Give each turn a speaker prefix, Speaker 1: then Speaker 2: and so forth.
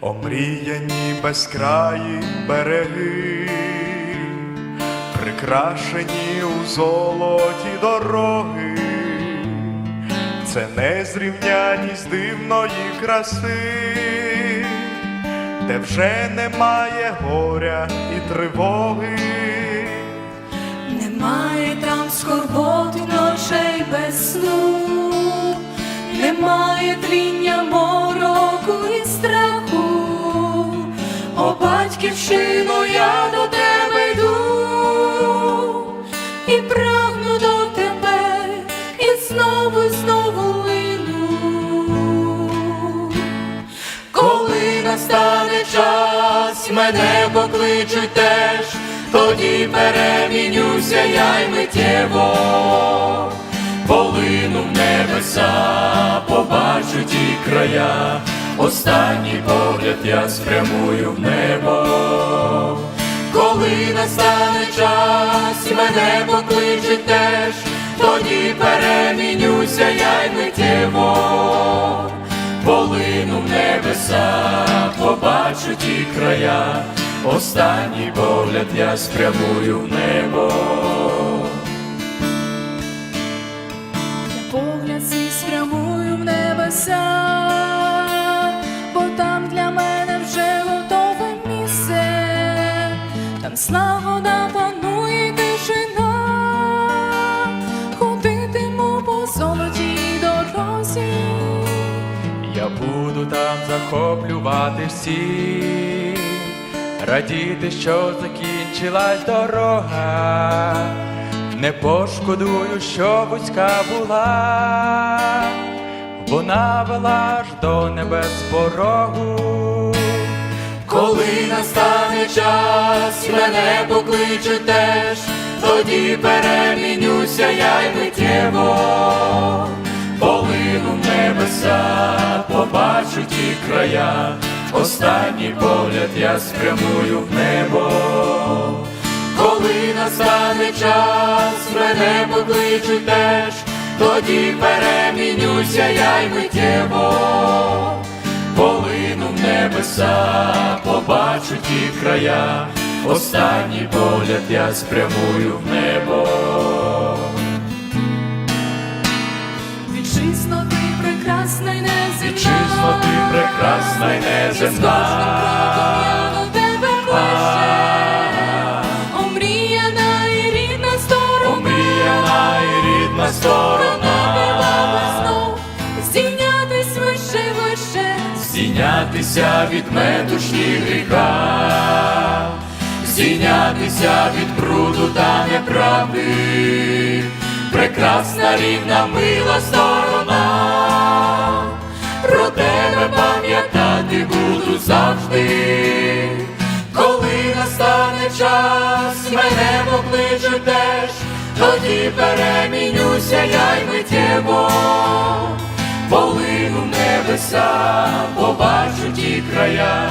Speaker 1: омріяні безкраї береги, прикрашені у золоті дороги, це незрівняність дивної краси, де вже немає горя і тривоги.
Speaker 2: Немає там скорботи ночей без сну, немає тління мороку і о батьківщино, я до тебе йду. І прагну до тебе, і знову, і знову лину. Коли настане час, мене покличуть теж, тоді перемінюся я й миттєво, полину в небеса, побачу ті края, останній погляд я спрямую в небо. Коли настане час, і мене покличуть теж, тоді перемінюся я й миттєво полину в небеса, побачу ті края, останній погляд я спрямую в небо. Там слагода панує тишина, ходитиму по золотій дорозі.
Speaker 3: Я буду там захоплювати всіх, радіти, що закінчилась дорога, не пошкодую, що вузька була, вона вела аж до небес порогу.
Speaker 2: Коли настане час, мене покличуть теж, тоді перемінюся я й миттєво, полину небеса, побачу ті края, останній погляд я спрямую в небо. Коли настане час, мене покличуть теж, тоді перемінюся я й миттєво. Полину в небеса, побачу ті края, останній погляд я спрямую в небо. Вітчизно ти прекрасна й неземна,
Speaker 3: Вітчизно ти прекрасна й неземна. здійнятися від метушні гріха, здійнятися від бруду та неправди, прекрасна рівна мила сторона, про тебе пам'ятати буду завжди, коли настане час, мене покличуть теж, тоді перемінюся я й миттєво полину небеса, побачу ті края,